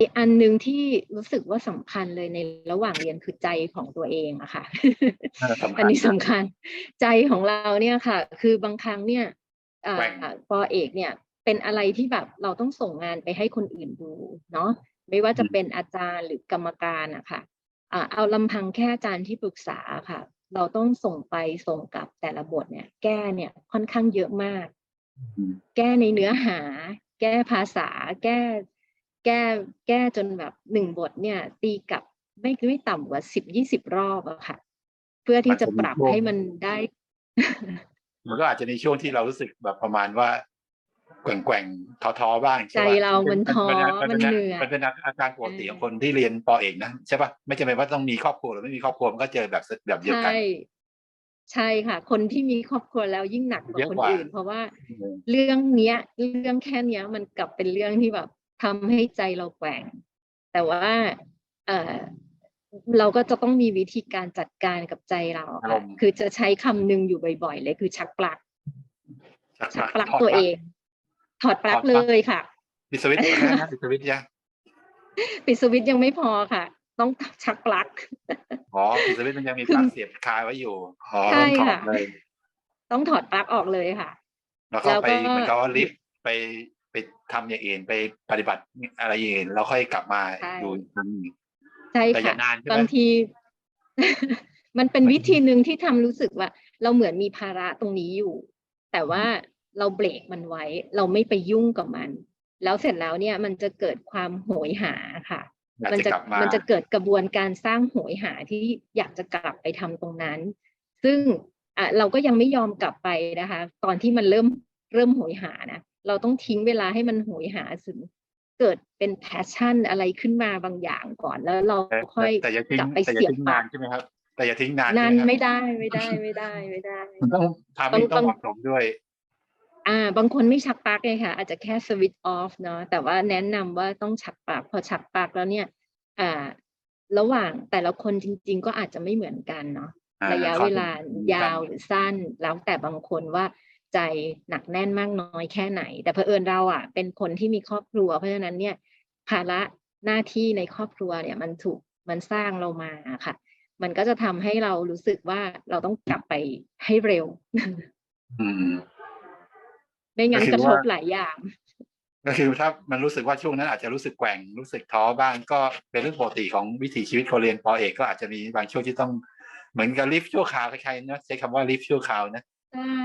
อีกอันหนึ่งที่รู้สึกว่าสำคัญเลยในระหว่างเรียนคือใจของตัวเองอะค่ะเออสำคัญอันนี้สำคัญใจของเราเนี่ยค่ะ คือบางครั้งเนี่ยอ่าแกว่งปอเอกเนี่ย เป็นอะไรที่แบบเราต้องส่งงานไปให้คนอื่นดูเนาะไม่ว่าจะเป็นอาจารย์หรือกรรมการอะค่ะอ่าเอาลำพังแค่อาจารย์ที่ปรึกษาค่ะ เราต้องส่งไปส่งกลับแต่ละบทเนี่ย แก้เนี่ยค่อนข้างเยอะมากอืมแก้ในเนื้อหา แก้ภาษา แก้ แก้แก้จนแบบหนึ่งบทเนี่ย ตีกลับไม่ไม่ต่ำกว่าสิบยี่สิบรอบอะค่ะ เพื่อที่จะปรับให้มันได้ มันก็อาจจะในช่วงที่เรารู้สึกแบบประมาณว่าแกว่งแกว่งๆท้อๆบ้างใจใช่ปะเรามันท้อป็มันเหนื่อยมันเป็นอาการปกติเออของคนที่เรียนปอเอกนะใช่ปะไม่จำเป็นว่าต้องมีครอบครัวหรือไม่มีครอบครัวมันก็เจอแบบแบบเดียวกันใช่ใช่ค่ะ คนที่มีครอบครัวแล้วยิ่งหนักกว่าเยอะคนกว่าอื่น เพราะว่าเรื่องเนี้ย เรื่องแค่เนี้ยมันกลับเป็นเรื่องที่แบบ ทำให้ใจเราแกว่ง แต่ว่าเออเราก็จะต้องมีวิธีการจัดการกับใจเราอะอาค่ะรมณ์คือจะใช้คำหนึ่งอยู่บ่อยๆเลยคือชักปลัก ชักปลักถอดตัวเอง ถอดปลั๊กถอดปลั๊เลกยค่ะปิดสวิตช์นะปิดสวิตช์ยังปิดสวิตช์ยังไม่พอค่ะ ต้องชักปลั๊กอ๋อปิดสวิตช์มันยังมีคือปลั๊กเสียบคาไว้อยู่อ๋อใช่ต้องถอค่ะดเลยต้องถอดปลั๊กออกเลยค่ะ แล้วก็แล้วไปก็เหมือนกับว่าลิฟต์ไป ไปทำอย่างอื่นไปปฏิบัติอะไรอย่างอื่นแล้วค่อยกลับมาใช่ดูอีกครั้งหนึ่งใช่แต่อย่าค่ะนานใช่ไหมบางที มันเป็นวิธีหนึ่งที่ทำรู้สึกว่า เราเหมือนมีภาระตรงนี้อยู่ แต่ว่าเราเบรกมันไว้ เราไม่ไปยุ่งกับมัน แล้วเสร็จแล้วเนี่ยมันจะเกิดความโหยหาค่ะอยากมันจะจะกลับมามันจะเกิดกระบวนการสร้างโหยหาที่อยากจะกลับไปทำตรงนั้น ซึ่งอะเราก็ยังไม่ยอมกลับไปนะคะ ตอนที่มันเริ่มเริ่มโหยหานะ เราต้องทิ้งเวลาให้มันโหยหาถึงเกิดเป็นแพชชั่นอะไรขึ้นมาบางอย่างก่อนแล้วเราแต่ค่อยแต่อย่าทิ้งกลับไปแต่อย่าเสียบทิ้งปนาลั๊นกใช่ไหมครับ แต่อย่าทิ้งนานนานใช่หครับไม่ได้ไม่ได้ไม่ได้ไม่ได้มันต้องทำให้บางต้องบางเหมาะสมด้วย อ่า บางคนไม่ชักปลั๊กเลยค่ะ อาจจะแค่สวิตช์ออฟเนาะแต่ว่าแนะนำว่าต้องชักปลั๊กพอชักปลั๊กแล้วเนี่ย อ่า ระหว่างแต่ละคนจริง ๆ ก็อาจจะไม่เหมือนกันเนาะอ่าระยะเข้าเวถึงลายาวหรือสั้นแล้วแต่บางคนว่า ใจหนักแน่นมากน้อยแค่ไหน แต่เผอิญเราอะ เป็นคนที่มีครอบครัว เพราะฉะนั้นเนี่ยภาระหน้าที่ในครอบครัวเนี่ยมันถูกมันสร้างเรามาอะค่ะ มันก็จะทำให้เรารู้สึกว่าเราต้องกลับไปให้เร็วอืมไม่งั้นก็คืกอระทบว่าหลายอย่าง ก็คือถ้ามันรู้สึกว่าช่วงนั้นอาจจะรู้สึกแกว่งรู้สึกท้อบ้างก็เป็นเรื่องปกติของวิถีชีวิตคนเรียนปอเอกก็อาจจะมีบางช่วงที่ต้องเหมือนกับลิฟต์ชั่วคราวคล้ายๆนะใช้คำว่าลิฟต์ชั่วคราวนะ ใช่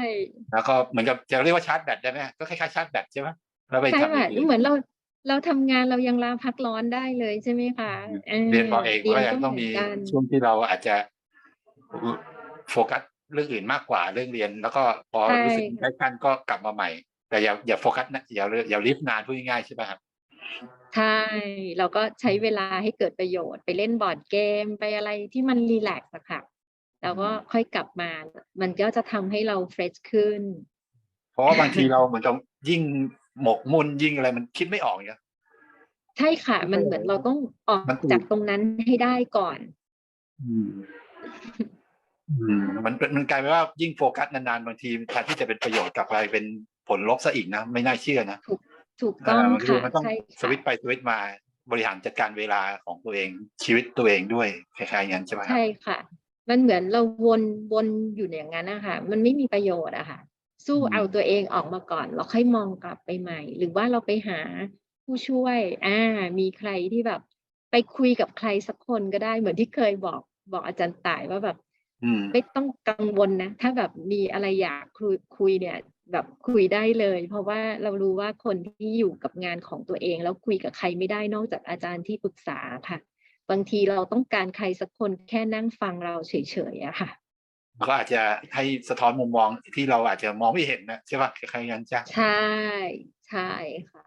แล้วก็เหมือนกับจะเรียกว่าชาร์จแบตได้ไหมก็คล้ายๆชาร์จแบตใช่ไหมแล้วไปใช่ทำอค่ะย่างอื่นเหมือนเราเราทำงานเรายังลาพักร้อนได้เลยใช่ไหมคะออเรียนปอเอกเรียก็นยังก็ต้องเหมืมีอนกันช่วงที่เราอาจจะโฟกัสเรื่องอื่นมากกว่าเรื่องเรียน แล้วก็พอรู้สึกได้ขั้นก็กลับมาใหม่ แต่อย่าอย่าโฟกัสนะอย่าอย่าลิฟต์นานพูดง่ายๆใช่ไหมครับใช่เราก็ใช้เวลาให้เกิดประโยชน์ไปเล่นบอร์ดเกมไปอะไรที่มันรีแลกซ์อะค่ะ แล้วก็ค่อยกลับมา มันก็จะทำให้เราเฟรชขึ้น เพราะว่าบางทีเราเหมือนกับยิ่งหมกมุ่นยิ่งอะไรมันคิดไม่ออกเนี่ยใช่ค่ะ มันเหมือนเราต้องออกมันถูกจากตรงนั้นให้ได้ก่อน อืมอืมมันเป็นมันกลายเป็นว่ายิ่งโฟกัสนานๆบางทีแทนที่จะเป็นประโยชน์กลับกลายเป็นผลลบซะอีกนะ ไม่น่าเชื่อนะถูกต้องเบางทีค่ะมันต้องใช่สวิตช์ค่ะไปสวิตช์มาบริหารจัดการเวลาของตัวเองชีวิตตัวเองด้วยคล้ายๆอย่างนั้นใช่ไหมครับใช่ค่ะ มันเหมือนเราวนวนอยู่อย่างนั้นนะคะมันไม่มีประโยชน์อะค่ะ สู้อืมเอาตัวเองออกมาก่อนแล้วค่อยมองกลับไปใหม่ หรือว่าเราไปหาผู้ช่วยอ่ามีใครที่แบบ ไปคุยกับใครสักคนก็ได้เหมือนที่เคยบอกบอกอาจารย์ต่ายว่าแบบอืมไม่ต้องกังวลนะ ถ้าแบบมีอะไรอยากคุยคุยเนี่ย แบบคุยได้เลย เพราะว่าเรารู้ว่าคนที่อยู่กับงานของตัวเอง แล้วคุยกับใครไม่ได้นอกจากอาจารย์ที่ปรึกษาค่ะ บางทีเราต้องการใครสักคนแค่นั่งฟังเราเฉยๆอะค่ะก็อาจจะให้สะท้อนมุมมองที่เราอาจจะมองไม่เห็นนะใช่ป่ะคล้ายๆอย่างนั้นจ้ะใช่ใช่ค่ะ